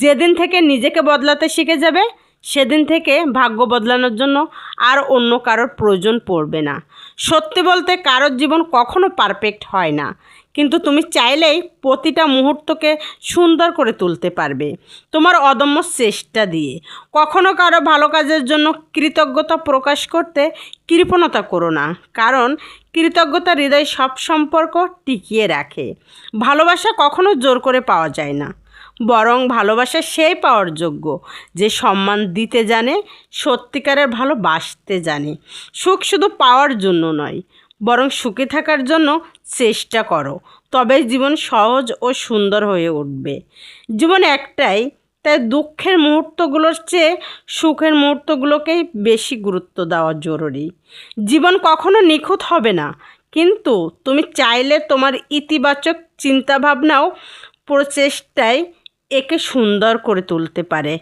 যেদিন থেকে নিজেকে বদলাতে শিখে যাবে, সেদিন থেকে ভাগ্য বদলানোর জন্য আর অন্য কারোর প্রয়োজন পড়বে না। সত্যি বলতে কারোর জীবন কখনো পারফেক্ট হয় না। কিন্তু তুমি চাইলেই প্রতিটা মুহূর্তকে সুন্দর করে তুলতে পারবে। তোমার অদম্য চেষ্টা দিয়ে। কখনো কারও ভালো কাজের জন্য কৃতজ্ঞতা প্রকাশ করতে কৃপণতা করো না। কারণ কৃতজ্ঞতা হৃদয় সব সম্পর্ক টিকিয়ে রাখে। ভালোবাসা কখনো জোর করে পাওয়া যায় না। বরং ভালোবাসা সেই পাওয়ার যোগ্য যে সম্মান দিতে জানে, সত্যিকারের ভালোবাসতে জানে। সুখ শুধু পাওয়ার জন্য নয়, বরং সুখে থাকার জন্য চেষ্টা করো, তবেই জীবন সহজ ও সুন্দর হয়ে উঠবে। জীবন একটাই, তাই দুঃখের মুহূর্তগুলোর চেয়ে সুখের মুহূর্তগুলোকেই বেশি গুরুত্ব দেওয়া জরুরি। জীবন কখনো নিখুঁত হবে না, কিন্তু তুমি চাইলে তোমার ইতিবাচক চিন্তাভাবনাও প্রচেষ্টায় একে সুন্দর করে তুলতে পারে।